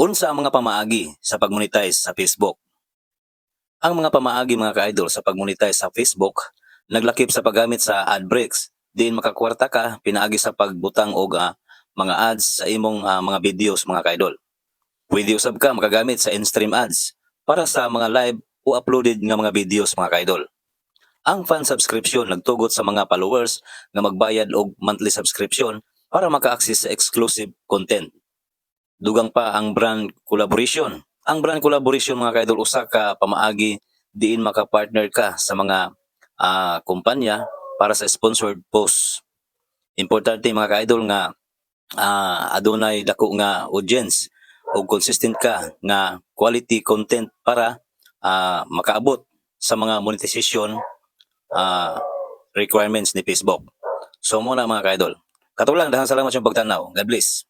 Unsa ang mga pamaagi sa pag-monetize sa Facebook? Ang mga pamaagi mga ka-idol sa pag-monetize sa Facebook naglakip sa paggamit sa ad breaks. Diin makakwarta ka pinaagi sa pagbutang og ah, mga ads sa imong ah, mga videos mga ka-idol. Pwede usab ka makagamit sa in-stream ads para sa mga live o uploaded nga mga videos mga ka-idol. Ang fan subscription nagtugot sa mga followers nga magbayad og monthly subscription para maka-access sa exclusive content. Dugang pa ang brand collaboration. Ang brand collaboration mga ka-idol usa ka pamaagi diin maka-partner ka sa mga ah, kumpanya para sa sponsored posts. Importante mga ka-idol nga ah, adunay dako nga audience o consistent ka nga quality content para ah, makaabot sa mga monetization ah, requirements ni Facebook. So muna mga ka-idol. Katulang, dahang salamat yung pagtanaw. God bless.